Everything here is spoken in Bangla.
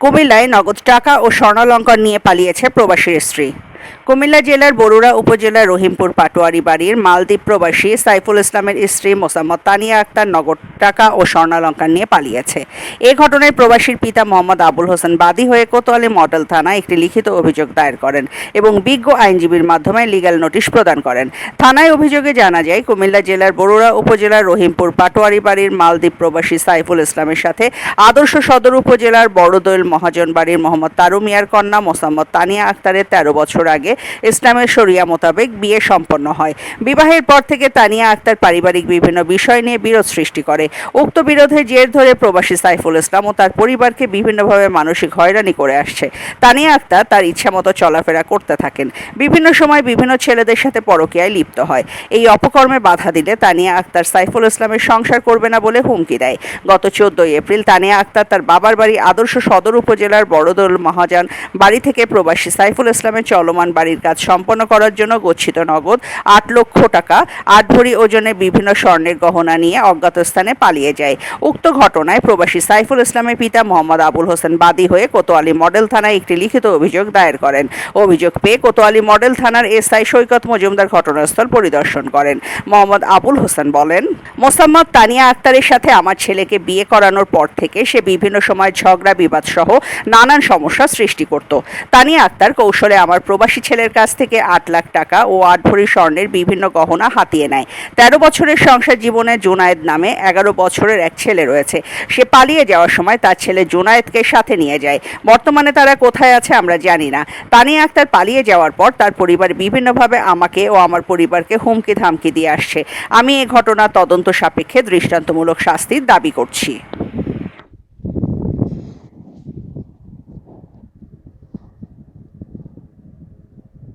কুমিল্লায় নগদ টাকা ও স্বর্ণালঙ্কার নিয়ে পালিয়েছে প্রবাসীর স্ত্রী। কুমিল্লা জেলার বরুড়া উপজেলার রহিমপুর পাটোয়ারি বাড়ির মালদ্বীপ প্রবাসী সাইফুল ইসলামের স্ত্রী মোসাম্মদ তানিয়া আক্তার নগদ টাকা ও স্বর্ণালঙ্কার নিয়ে পালিয়েছে। এ ঘটনায় প্রবাসীর পিতা মোহাম্মদ আবুল হোসেন বাদী হয়ে কোতোয়ালি মডেল থানায় একটি লিখিত অভিযোগ দায়ের করেন এবং বিজ্ঞ আইনজীবীর মাধ্যমে লিগ্যাল নোটিশ প্রদান করেন। থানায় অভিযোগে জানা যায়, কুমিল্লা জেলার বরুড়া উপজেলার রহিমপুর পাটোয়ারি বাড়ির মালদ্বীপ প্রবাসী সাইফুল ইসলামের সাথে আদর্শ সদর উপজেলার বড়দৈল মহাজন বাড়ির মোহাম্মদ তারু মিয়ার কন্যা মোসাম্মদ তানিয়া আক্তারের তেরো বছর আগে ইসলামের শরিয়া মোতাবেক বিয়ে সম্পন্ন হয়। বিবাহের পর থেকে তানিয়া আক্তার পারিবারিক বিভিন্ন বিষয় নিয়ে বিরোধ সৃষ্টি করে। উক্ত বিরোধের জের ধরে প্রবাসী সাইফুল ইসলাম ও তার পরিবারকে বিভিন্নভাবে মানসিক হয়রানি করে আসছে। তানিয়া আক্তার তার ইচ্ছামতো চলাফেরা করতে থাকেন। বিভিন্ন সময় বিভিন্ন ছেলেদের সাথে পরকীয়ায় লিপ্ত হয়। এই অপকর্মে বাধা দিলে তানিয়া আক্তার সাইফুল ইসলামের সংসার করবে না বলে হুমকি দেয়। গত চোদ্দই এপ্রিল তানিয়া আক্তার তার বাবার বাড়ি আদর্শ সদর উপজেলার বড়দোল মহাজান বাড়ি থেকে প্রবাসী সাইফুল ইসলামের চলমান বাড়ির কাজ সম্পন্ন করার জন্য গচ্ছিত নগদ আট লক্ষ টাকা। আট ভরি ওজনে বিভিন্ন স্বর্ণের গহনা নিয়ে অজ্ঞাত স্থানে পালিয়ে যায়। উক্ত ঘটনায় প্রবাসী সাইফুল ইসলামের পিতা মোহাম্মদ আবুল হোসেন বাদী হয়ে কোতোয়ালি মডেল থানায় একটি লিখিত অভিযোগ দায়ের করেন। অভিযোগ পেয়ে কোতোয়ালি মডেল থানার এসআই সৈকত মজুমদার ঘটনাস্থল পরিদর্শন করেন। মোহাম্মদ আবুল হোসেন বলেন, মোসাম্মদ তানিয়া আক্তারের সাথে আমার ছেলেকে বিয়ে করানোর পর থেকে সে বিভিন্ন সময় ঝগড়া বিবাদ সহ নানান সমস্যা সৃষ্টি করত। তানিয়া আক্তার কৌশলে আমার প্রবাসী ছেলের কাছ থেকে আট লাখ টাকা ও আট ভরি স্বর্ণের বিভিন্ন গহনা হাতিয়ে নেয়। তেরো বছরের সংসার জীবনে জুনায়েদ নামে এগারো বছরের এক ছেলে রয়েছে। সে পালিয়ে যাওয়ার সময় তার ছেলে জুনায়েদকে সাথে নিয়ে যায়। বর্তমানে তারা কোথায় আছে আমরা জানি না। তানিয়া আক্তার পালিয়ে যাওয়ার পর তার পরিবার বিভিন্নভাবে আমাকে ও আমার পরিবারকে হুমকি ধামকি দিয়ে আসছে। আমি এ ঘটনা তদন্ত সাপেক্ষে দৃষ্টান্তমূলক শাস্তির দাবি করছি।